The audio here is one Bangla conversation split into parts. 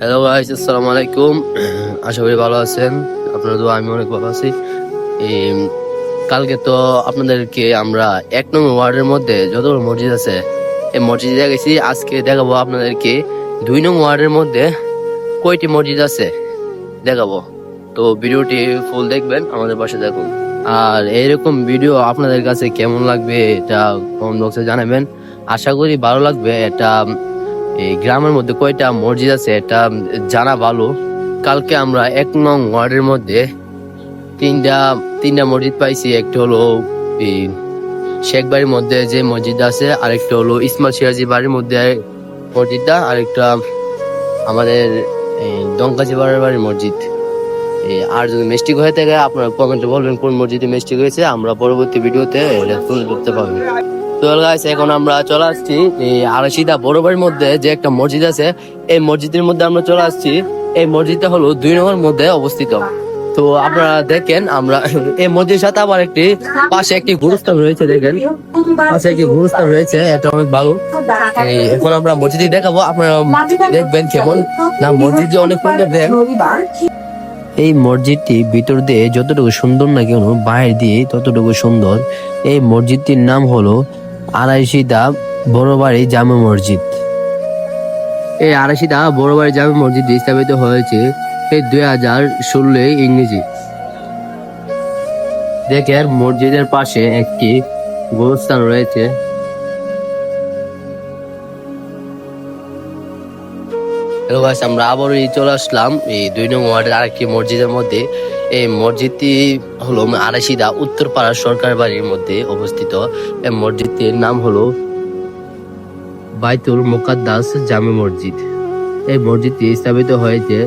হ্যালো গাইস আসসালামু আলাইকুম আশা করি ভালো আছেন আপনারা তো আমি অনেক ভালো আছি কালকে তো আপনাদেরকে আমরা এক নম্বর ওয়ার্ডের মধ্যে যতগুলো মসজিদ আছে, এই মসজিদে দেখেছি আজকে দেখাবো আপনাদেরকে দুই নম্বর ওয়ার্ডের মধ্যে কয়টি মসজিদ আছে দেখাবো। তো ভিডিওটি ফুল দেখবেন, আমাদের পাশে দেখুন আর এইরকম ভিডিও আপনাদের কাছে কেমন লাগবে এটা কমেন্ট বক্সে জানাবেন। আশা করি ভালো লাগবে। এটা এই গ্রামের মধ্যে কয়টা মসজিদ আছে এটা জানা ভালো। কালকে আমরা এক নং ওয়ার্ডের মধ্যে তিনটা তিনটা মসজিদ পাইছি। একটা হলো এই শেখ বাড়ির মধ্যে যে মসজিদ আছে, আরেকটা হলো ইসমাল সিরাজি বাড়ির মধ্যে মসজিদটা, আরেকটা আমাদের দঙ্কাজি বাড়ির বাড়ির মসজিদ। আর যদি মিস্টেক হয়ে থাকে, আপনারা কমেন্টে বলবেন কোন মসজিদে মিস্টেক হয়েছে। আমরা পরবর্তী ভিডিওতে এটা তুলে ধরতে পারব। এখন আমরা চলে আসছি, এই আড়াশিটা বড় মধ্যে যে একটা মসজিদ আছে, এই মসজিদের মধ্যে আমরা চলে আসছি। এই মসজিদটা হলো দুই নম্বর মধ্যে অবস্থিত। তো আপনারা দেখেন, আমরা এই মসজিদের সাথে আবার একটি পাশে একটি গুরুস্থান রয়েছে, দেখেন। পাশে একটি গুরুস্থান রয়েছে, এটা অনেক ভালো। এখন আমরা মসজিদে দেখাবো, আপনারা দেখবেন কেমন। না মসজিদ যে অনেক সুন্দর এই মসজিদটি ভিতর দিয়ে যতটুকু সুন্দর না কেন বাইরে দিয়ে ততটুকু সুন্দর। এই মসজিদটির নাম হলো আড়াইশিদা বড়বাড়ি জামে মসজিদ। এই আড়াইশিদা বড়বাড়ি জামে মসজিদ স্থাপিত হয়েছে এই দুই হাজার ষোলোই ইংরেজি। দেখেন, মসজিদের পাশে একটি গোরস্থান রয়েছে। হ্যালো গাইস আমরা আবারও চলে আসলাম এই দুই নং ওয়ার্ডের আরেকটি মসজিদের মধ্যে। এই মসজিদটি হলো আড়াইশিদা উত্তরপাড়া সরকার বাড়ির মধ্যে অবস্থিত। এই মসজিদটির নাম হলো বাইতুল মুকাদ্দাস জামে মসজিদ। এই মসজিদটি স্থাপিত হয়েছে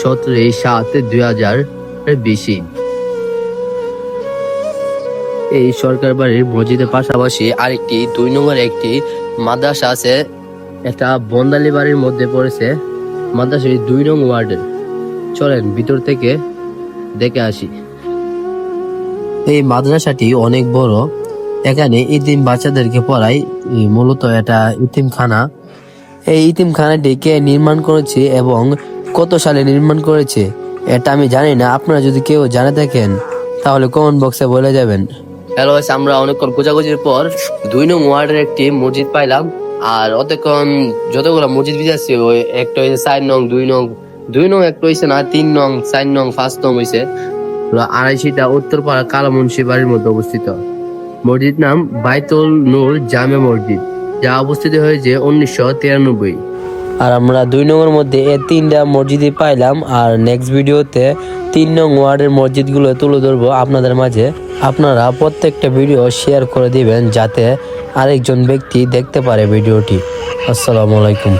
সতেরোই সাত দুই হাজার বিশে। এই সরকার বাড়ির মসজিদের পাশাপাশি আরেকটি, দুই নম্বর একটি মাদ্রাসা আছে। এটা বন্দালি বাড়ির মধ্যে পড়েছে। মাদ্রাসার দুই নং ওয়ার্ডের। চলেন ভিতর থেকে দেখে আসি। এই মাদ্রাসাটি অনেক বড়। এখানে ইতিম বাচ্চাদেরকে পড়ায় এই মূলত এটা ইতিমখানা। এই ইতিমখানাটি কে নির্মাণ করেছে এবং কত সালে নির্মাণ করেছে এটা আমি জানি না। আপনারা যদি কেউ জানে থাকেন তাহলে কমেন্ট বক্সে বলে যাবেন। হ্যালো আমরা অনেকক্ষণ খোঁজাখুঁজির পর দুই নং ওয়ার্ডের একটি মসজিদ পাইলাম। আর অতক্ষণ যতগুলো মসজিদ বিজাচ্ছি ওই একটা চার নং দুই নং দুই নং একটা হয়েছে না, তিন নং, চার নং, পাঁচ নং হয়েছে আড়াইশিটা উত্তরপাড়া কালামুন্সি বাড়ির মধ্যে অবস্থিত। মসজিদ নাম বাইতুল নূর জামে মসজিদ, যা অবস্থিত হয়েছে উনিশশো তিরানব্বই। আর আমরা দুই নম্বর মধ্যে এই তিনটা মসজিদই পাইলাম, আর নেক্সট ভিডিওতে তিন নং ওয়ার্ডের মসজিদগুলো তুলে ধরবো আপনাদের মাঝে। আপনারা প্রত্যেকটা ভিডিও শেয়ার করে দিবেন, যাতে আরেকজন ব্যক্তি দেখতে পারে ভিডিওটি। আসসালামু আলাইকুম।